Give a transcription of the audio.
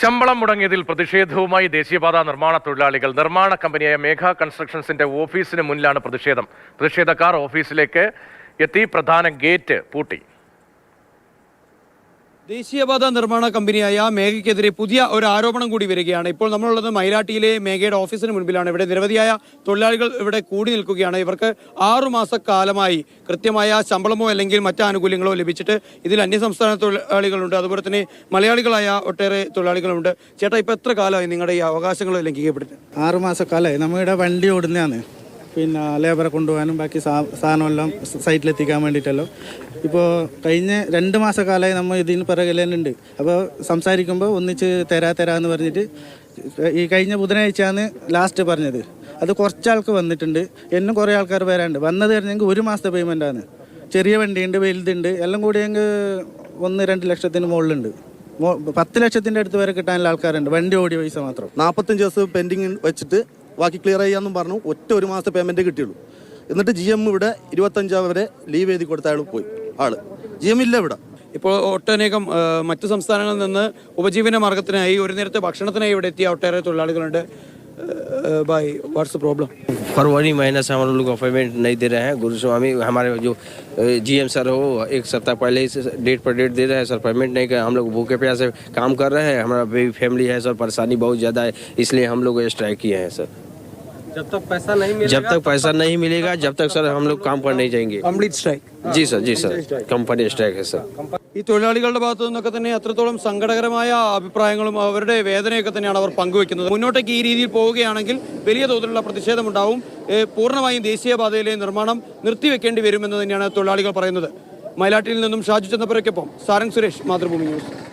ശമ്പളം മുടങ്ങിയതിൽ പ്രതിഷേധവുമായി ദേശീയപാതാ നിർമ്മാണ തൊഴിലാളികൾ നിർമ്മാണ കമ്പനിയായ മേഘ കൺസ്ട്രക്ഷൻസിന്റെ ഓഫീസിന് മുന്നിലാണ് പ്രതിഷേധം. പ്രതിഷേധക്കാർ ഓഫീസിലേക്ക് എത്തി പ്രധാന ഗേറ്റ് പൂട്ടി. ദേശീയപാത നിർമ്മാണ കമ്പനിയായ മേഘയ്ക്കെതിരെ പുതിയ ഒരു ആരോപണം കൂടി വരികയാണ്. ഇപ്പോൾ നമ്മളുള്ളത് മൈലാട്ടിയിലെ മേഘയുടെ ഓഫീസിന് മുൻപിലാണ്. ഇവിടെ നിരവധിയായ തൊഴിലാളികൾ ഇവിടെ കൂടി നിൽക്കുകയാണ്. ഇവർക്ക് ആറുമാസ മാസക്കാലമായി കൃത്യമായ ശമ്പളമോ അല്ലെങ്കിൽ മറ്റ് ആനുകൂല്യങ്ങളോ ലഭിച്ചിട്ട് ഇതിൽ അന്യസംസ്ഥാന തൊഴിലാളികളുണ്ട്. അതുപോലെ തന്നെ മലയാളികളായ ഒട്ടേറെ തൊഴിലാളികളുണ്ട്. ചേട്ടാ ഇപ്പോൾ എത്ര കാലമായി നിങ്ങളുടെ ഈ അവകാശങ്ങൾ ലംഘിക്കപ്പെട്ടിട്ട് ആറുമാസക്കാലമായി നമ്മുടെ വണ്ടി ഓടുന്നതാണ്. പിന്നെ ലേബറെ കൊണ്ടുപോകാനും ബാക്കി സാ സാധനമെല്ലാം സൈറ്റിലെത്തിക്കാൻ വേണ്ടിയിട്ടല്ലോ. ഇപ്പോൾ കഴിഞ്ഞ രണ്ട് മാസക്കാലമായി നമ്മൾ ഇതിന് പിറകിൽ തന്നെ ഉണ്ട്. അപ്പോൾ സംസാരിക്കുമ്പോൾ ഒന്നിച്ച് തരാ തരാ എന്ന് പറഞ്ഞിട്ട് ഈ കഴിഞ്ഞ ബുധനാഴ്ചയാണ് ലാസ്റ്റ് പറഞ്ഞത്. അത് കുറച്ചാൾക്ക് വന്നിട്ടുണ്ട്. എന്നും കുറേ ആൾക്കാർ വരാണ്ട് വന്നത് പറഞ്ഞെങ്കിൽ ഒരു മാസത്തെ പേയ്മെന്റാണ് ചെറിയ വണ്ടിയുണ്ട് വലുതുണ്ട്. എല്ലാം കൂടി ഞങ്ങൾ ഒന്ന് രണ്ട് ലക്ഷത്തിന് മുകളിലുണ്ട്. പത്ത് ലക്ഷത്തിന്റെ അടുത്ത് വരെ കിട്ടാനുള്ള ആൾക്കാരുണ്ട്. വണ്ടി ഓടിയ പൈസ മാത്രം. നാൽപ്പത്തഞ്ച് ദിവസം പെൻഡിങ് വെച്ചിട്ട് ബാക്കി ക്ലിയർ ചെയ്യാമെന്നും പറഞ്ഞു ഒറ്റ ഒരു മാസത്തെ പേയ്മെൻറ്റ് കിട്ടിയുള്ളൂ എന്നിട്ട് ജി എം ഇവിടെ ഇരുപത്തഞ്ചാം വരെ ലീവ് എഴുതി കൊടുത്ത ആൾ പോയി ആള് ജി എം ഇല്ല ഇവിടെ ഇപ്പോൾ ഒട്ടനേകം ആ, മറ്റ് സംസ്ഥാനങ്ങളിൽ നിന്ന് ഉപജീവന മാർഗത്തിനായി ഒരു നേരത്തെ ഭക്ഷണത്തിനായി ഇവിടെ എത്തിയ ഒട്ടേറെ തൊഴിലാളികളുണ്ട് ബൈ വാട്സ് പ്രോബ്ലം फरवरी महीने से हम लोग को पेमेंट नहीं दे रहे हैं गुरुस्वामी हमारे जो जीएम सर हो एक सप्ताह पहले ही से डेट पर डेट दे रहे हैं सर पेमेंट नहीं कर हम लोग भूखे प्यासे काम कर रहे हैं हमारा बेबी फैमिली है सर परेशानी बहुत ज़्यादा है इसलिए हम लोग स्ट्राइक किए हैं सर जब तक पैसा नहीं मिलेगा जब तक पैसा नहीं मिलेगा जब तक सर हम लोग काम पर नहीं जाएंगे കംപ്ലീറ്റ് സ്ട്രൈക്ക് जी सर जी सर कंपनी स्ट्राइक है सर ഈ തൊഴിലാളികളുടെ ഭാഗത്തു നിന്നൊക്കെ തന്നെ അത്രത്തോളം സങ്കടകരമായ അഭിപ്രായങ്ങളും അവരുടെ വേദനയൊക്കെ തന്നെയാണ് അവർ പങ്കുവെക്കുന്നത് മുന്നോട്ടേക്ക് ഈ രീതിയിൽ പോവുകയാണെങ്കിൽ വലിയ തോതിലുള്ള പ്രതിഷേധമുണ്ടാവും ഏ, പൂർണ്ണമായും ദേശീയപാതയിലെ നിർമ്മാണം നിർത്തിവെക്കേണ്ടി വരുമെന്ന് തന്നെയാണ് തൊഴിലാളികൾ പറയുന്നത് മൈലാട്ടിയിൽ നിന്നും ഷാജു ചന്ദ്രപ്പുരയ്ക്കൊപ്പം സാരംഗ് സുരേഷ് മാതൃഭൂമി ന്യൂസ്